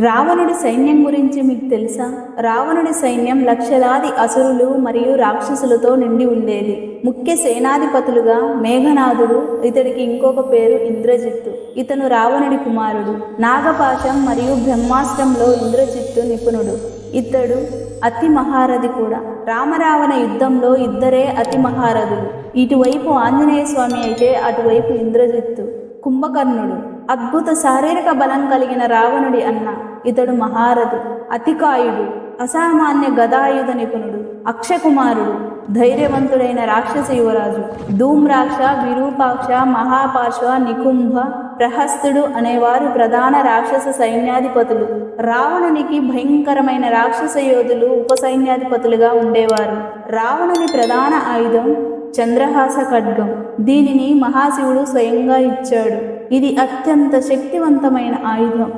రావణుడి సైన్యం గురించి మీకు తెలుసా? రావణుడి సైన్యం లక్షలాది అసురులు మరియు రాక్షసులతో నిండి ఉండేది. ముఖ్య సేనాధిపతులుగా మేఘనాథుడు ఇతడికి ఇంకొక పేరు ఇంద్రజిత్తు. ఇతను రావణుడి కుమారుడు. నాగపాశం మరియు బ్రహ్మాస్త్రంలో ఇంద్రజిత్తు నిపుణుడు. ఇతడు అతి మహారథి కూడా. రామరావణ యుద్ధంలో ఇద్దరే అతి మహారథులు ఇటువైపు ఆంజనేయ స్వామి అయితే అటువైపు ఇంద్రజిత్తు. కుంభకర్ణుడు. అద్భుత శారీరక బలం కలిగిన రావణుడి అన్న ఇతడు మహారథి అతికాయుడు అసామాన్య గదాయుధ నిపుణుడు అక్షకుమారుడు ధైర్యవంతుడైన రాక్షస యువరాజు. ధూమ్రాక్ష విరూపాక్ష మహాపాశ నికుంభ ప్రహస్తుడు అనేవారు ప్రధాన రాక్షస సైన్యాధిపతులు. రావణునికి భయంకరమైన రాక్షస యోధులు ఉపసైన్యాధిపతులుగా ఉండేవారు. రావణుని ప్రధాన ఆయుధం చంద్రహాస ఖడ్గం. దీనిని మహాశివుడు స్వయంగా ఇచ్చాడు. ఇది అత్యంత శక్తివంతమైన ఆయుధం.